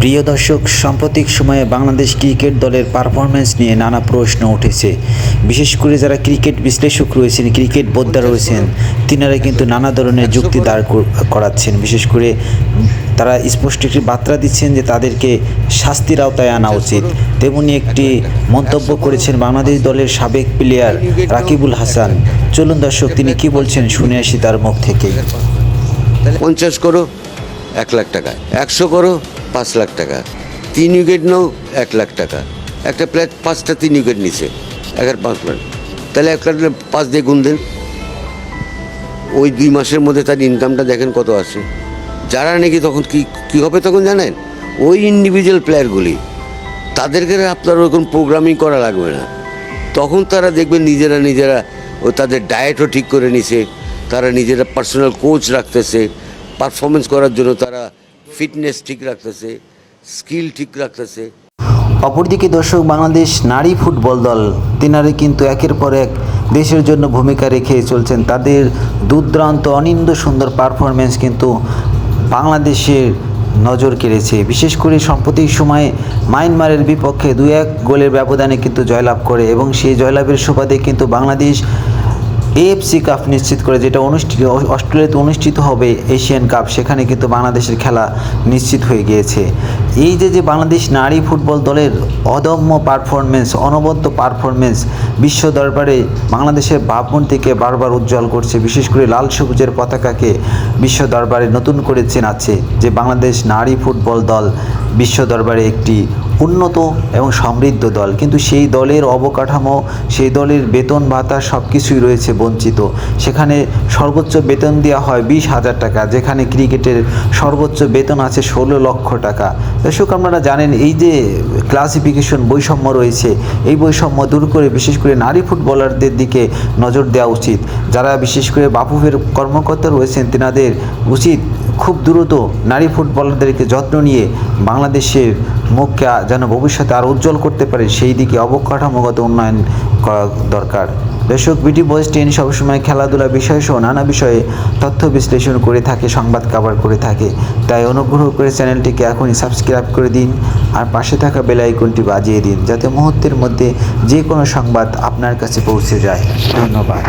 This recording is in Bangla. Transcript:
প্রিয় দর্শক, সাম্প্রতিক সময়ে বাংলাদেশ ক্রিকেট দলের পারফরমেন্স নিয়ে নানা প্রশ্ন উঠেছে। বিশেষ করে যারা ক্রিকেট বিশ্লেষক রয়েছেন, ক্রিকেট বোদ্ধা রয়েছেন, তিনারা কিন্তু নানা ধরনের যুক্তি দাঁড় কর- করাচ্ছেন। বিশেষ করে তারা স্পষ্ট একটি বার্তা দিচ্ছেন যে তাদেরকে শাস্তির আওতায় আনা উচিত। তেমনি একটি মন্তব্য করেছেন বাংলাদেশ দলের সাবেক প্লেয়ার রাকিবুল হাসান। চলুন দর্শক, তিনি কি বলছেন শুনে আসি তার মুখ থেকে পঞ্চাশ করো, এক লাখ টাকা। একশো করো পাঁচ লাখ টাকা। তিন উইকেট নাও, এক লাখ টাকা। একটা প্লেয়ার পাঁচটা তিন উইকেট নিছে একের পাঁচ মিনিট তাহলে একটা পাঁচ দিয়ে গুণ দেন। ওই দুই মাসের মধ্যে তার ইনকামটা দেখেন কত আসে যারা নাকি তখন কি, কী হবে তখন জানেন? ওই ইন্ডিভিজুয়াল প্লেয়ারগুলি তাদেরকে আপনার ওরকম প্রোগ্রামিং করা লাগবে না। তখন তারা দেখবেন নিজেরা নিজেরা ও তাদের ডায়েটও ঠিক করে নিছে, তারা নিজেরা পার্সোনাল কোচ রাখতেছে পারফরমেন্স করার জন্য তারা ফিটনেস ঠিক রাখতেছে, স্কিল ঠিক রাখতেছে। অপরদিকে দর্শক, বাংলাদেশ নারী ফুটবল দল, তিনারে কিন্তু একের পর এক দেশের জন্য ভূমিকা রেখে চলছেন। তাদের দুর্দান্ত, অনিন্দ, সুন্দর পারফরমেন্স কিন্তু বাংলাদেশের নজর কেড়েছে। বিশেষ করে সাম্প্রতিক সময়ে মায়ানমারের বিপক্ষে দু এক গোলের ব্যবধানে কিন্তু জয়লাভ করে এবং সেই জয়লাভের সুবাদে কিন্তু বাংলাদেশ এএফসি কাপ নিশ্চিত করে যেটা অনুষ্ঠিত, অস্ট্রেলিয়াতে অনুষ্ঠিত হবে এশিয়ান কাপ, সেখানে কিন্তু বাংলাদেশের খেলা নিশ্চিত হয়ে গিয়েছে। এই যে যে বাংলাদেশ নারী ফুটবল দলের অদম্য পারফরমেন্স অনবদ্য পারফরমেন্স বিশ্ব দরবারে বাংলাদেশের ভাবমূর্তিকে বারবার উজ্জ্বল করছে, বিশেষ করে লাল সবুজের পতাকাকে বিশ্ব দরবারে নতুন করে চেনাচ্ছে যে বাংলাদেশ নারী ফুটবল দল বিশ্ব দরবারে একটি উন্নত এবং সমৃদ্ধ দল। কিন্তু সেই দলের অবকাঠামো, সেই দলের বেতন ভাতা সব কিছুই রয়েছে বঞ্চিত। সেখানে সর্বোচ্চ বেতন দেওয়া হয় বিশ হাজার টাকা, যেখানে ক্রিকেটের সর্বোচ্চ বেতন আছে ষোলো লক্ষ টাকা। দর্শক, আপনারা জানেন, এই যে ক্লাসিফিকেশন বৈষম্য রয়েছে, এই বৈষম্য দূর করে বিশেষ করে নারী ফুটবলারদের দিকে নজর দেওয়া উচিত। যারা বিশেষ করে বাফুফের কর্মকর্তা রয়েছেন, তেনাদের উচিত খুব দ্রুত নারী ফুটবলারদেরকে যত্ন নিয়ে বাংলাদেশের মুখকে যেন ভবিষ্যতে আরও উজ্জ্বল করতে পারে, সেই দিকে অবকাঠামোগত উন্নয়ন করা দরকার। দর্শক, বিটি বয়েস টেন সবসময় খেলাধুলা বিষয় সহ নানা বিষয়ে তথ্য বিশ্লেষণ করে থাকে, সংবাদ কাভার করে থাকে। তাই অনুগ্রহ করে চ্যানেলটিকে এখনই সাবস্ক্রাইব করে দিন আর পাশে থাকা বেল আইকনটি বাজিয়ে দিন, যাতে মুহূর্তের মধ্যে যে কোনো সংবাদ আপনার কাছে পৌঁছে যায়। ধন্যবাদ।